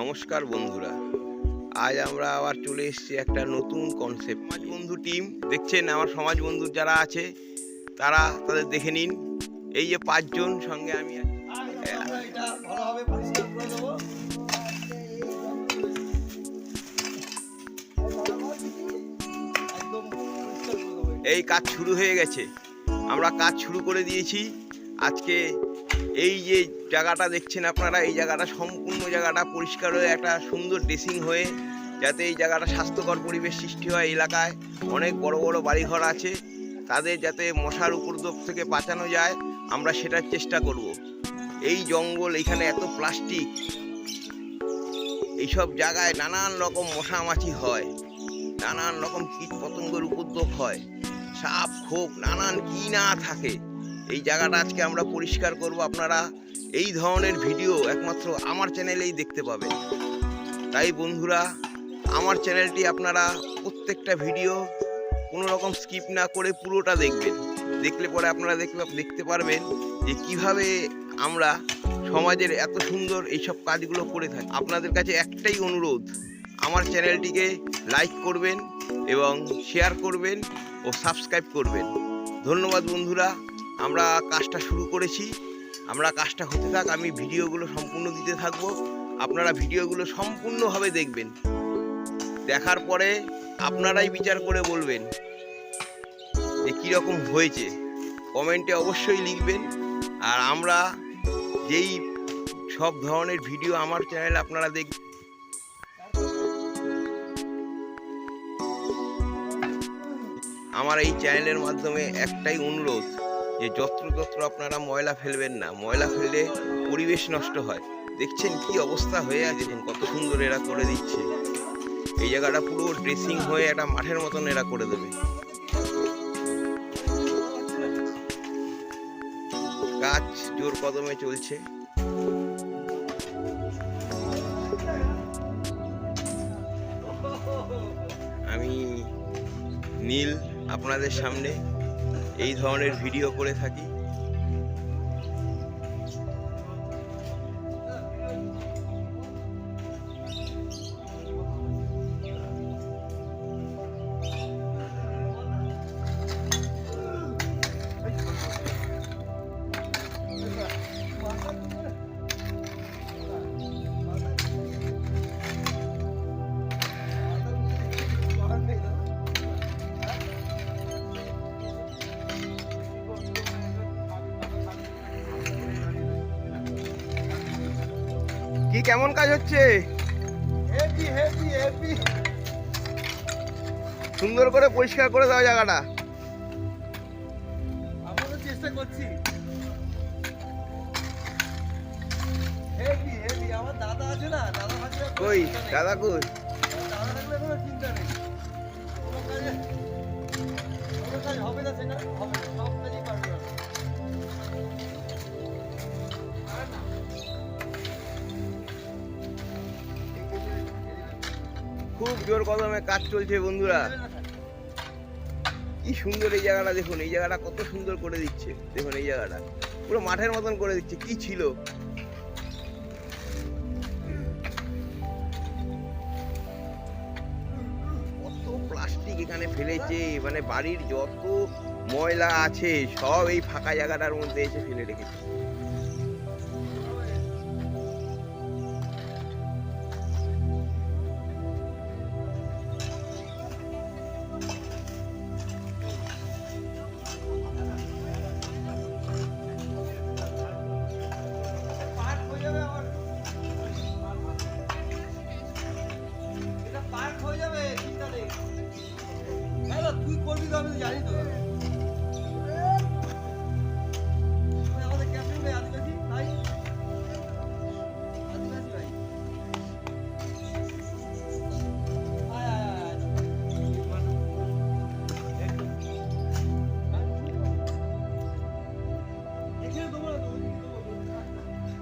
নমস্কার বন্ধুরা। আজ আমরা আবার চলে এসেছি একটা নতুন কনসেপ্ট সমাজ বন্ধু টিম দেখছেন আমার সমাজ বন্ধু যারা আছে, তারা তাদের দেখে নিন। এই যে পাঁচজন সঙ্গে আমি এই কাজ শুরু হয়ে গেছে। আমরা কাজ শুরু করে দিয়েছি। আজকে এই যে জায়গাটা দেখছেন আপনারা, এই জায়গাটা সম্পূর্ণ জায়গাটা পরিষ্কার হয়ে একটা সুন্দর ড্রেসিং হয়ে যাতে এই জায়গাটা স্বাস্থ্যকর পরিবেশ সৃষ্টি হয় এলাকায়। অনেক বড় বড় বাড়িঘর আছে, তাদের যাতে মশার উপদ্রব থেকে বাঁচানো যায়, আমরা সেটার চেষ্টা করব। এই জঙ্গল এখানে এত প্লাস্টিক, এইসব জায়গায় নানান রকম মশামাছি হয়, নানান রকম কীট পতঙ্গের উপদ্রব হয়, সাপ, খোপ, নানান কি না থাকে। এই জায়গাটা আজকে আমরা পরিষ্কার করব। আপনারা এই ধরনের ভিডিও একমাত্র আমার চ্যানেলেই দেখতে পাবেন। তাই বন্ধুরা, আমার চ্যানেলটি আপনারা প্রত্যেকটা ভিডিও কোনো রকম স্কিপ না করে পুরোটা দেখবেন। দেখলে পরে আপনারা দেখলে দেখতে পারবেন যে কীভাবে আমরা সমাজের এত সুন্দর এইসব কাজগুলো করে থাকি। আপনাদের কাছে একটাই অনুরোধ, আমার চ্যানেলটিকে লাইক করবেন এবং শেয়ার করবেন ও সাবস্ক্রাইব করবেন। ধন্যবাদ বন্ধুরা। আমরা কাজটা শুরু করেছি। আমরা কাজটা হতে থাক, আমি ভিডিওগুলো সম্পূর্ণ দিতে থাকব। আপনারা ভিডিওগুলো সম্পূর্ণভাবে দেখবেন। দেখার পরে আপনারাই বিচার করে বলবেন যে কীরকম হয়েছে। কমেন্টে অবশ্যই লিখবেন। আর আমরা যেই সব ধরনের ভিডিও আমার চ্যানেলে আপনারা দেখ আমার এই চ্যানেলের মাধ্যমে একটাই অনুরোধ যে যত্র যত্রতত্র আপনারা ময়লা ফেলবেন না, ময়লা ফেললে পরিবেশ নষ্ট হয়। দেখছেন কি অবস্থা হয়ে আছে কত সুন্দর এরা করে দিচ্ছে। এই জায়গাটা পুরো ড্রেসিং হয়ে একটা মাঠের মতন এরা করে দেবে। কাজ জোর কদমে চলছে। আমি নীল আপনাদের সামনে এই ধরনের ভিডিও করে থাকি। কি কেমন কাজ হচ্ছে? হেভি হেভি হেভি সুন্দর করে পরিষ্কার করে দাও জায়গাটা। আমরাও চেষ্টা করছি। হেভি হেভি আমার দাদা আছে না দাদা কই? দাদা কই? দাদা থাকলে কোনো চিন্তা নেই। খুব জোর কদমে কাজ চলছে বন্ধুরা। কি সুন্দর এই জায়গাটা দেখুন, এই জায়গাটা কত সুন্দর করে দিচ্ছে। দেখুন এই জায়গাটা, পুরো মাঠের মতন করে দিচ্ছে, কি ছিল? কত প্লাস্টিক এখানে ফেলেছে মানে বাড়ির যত ময়লা আছে, সব এই ফাঁকা জায়গাটার মধ্যে এসে ফেলে রেখেছে।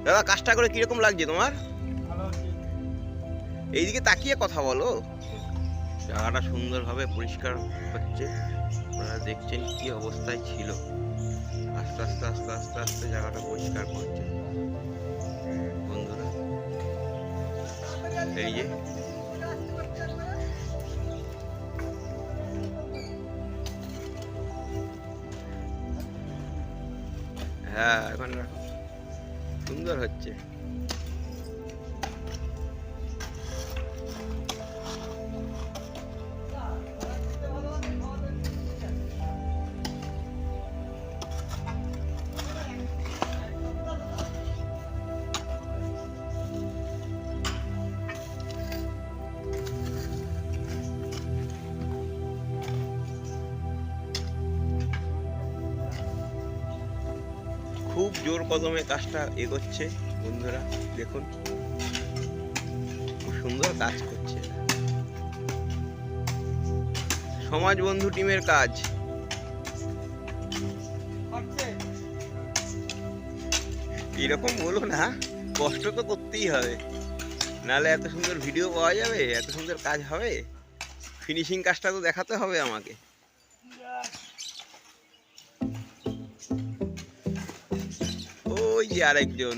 দাদা কাজটা করে কীরকম লাগছে তোমার? এইদিকে তাকিয়ে কথা বলো। জায়গাটা সুন্দরভাবে পরিষ্কার হচ্ছে। আপনারা দেখছেন কি অবস্থায় ছিল। আস্তে আস্তে আস্তে আস্তে আস্তে জায়গাটা পরিষ্কার করছে। বন্ধুরা, এই যে। হ্যাঁ এখন সুন্দর হচ্ছে। জোর কদমে কাজটা এগোচ্ছে, বন্ধুরা, দেখুন। খুব সুন্দর কাজ করছে। সমাজ বন্ধু টিমের কাজ। এরকম বলো না, কষ্ট তো করতেই হবে। নাহলে এত সুন্দর ভিডিও পাওয়া যাবে, এত সুন্দর কাজ হবে। ফিনিশিং কাজটা তো দেখাতে হবে আমাকে। ওই যে আরেকজন।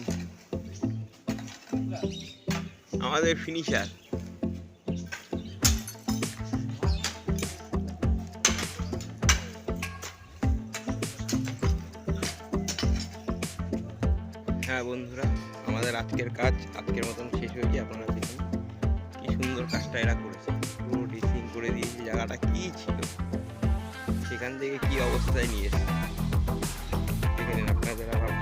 আমাদের ফিনিশার হ্যাঁ বন্ধুরা, আমাদের আজকের কাজ আজকের মতন শেষ হয়েছে আপনারা দেখুন। কি সুন্দর কাজটা এরা করেছে। পুরো ডিসিং করে দিয়েছে, জায়গাটা কি ছিল? সেখান থেকে কি অবস্থায় নিয়ে এসেছে? আপনাদের আবার।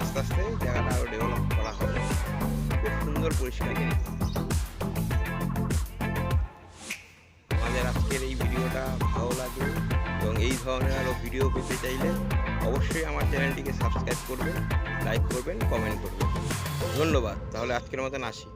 আস্তে আস্তে জায়গাটা আরও ডেভেলপ করা হবে। খুব সুন্দর পরিষ্কার আমাদের আজকের এই ভিডিওটা ভালো লাগে এবং এই ধরনের আরও ভিডিও পেতে চাইলে অবশ্যই আমার চ্যানেলটিকে সাবস্ক্রাইব করবেন লাইক করবেন কমেন্ট করবেন। ধন্যবাদ। তাহলে আজকের মতন আসি।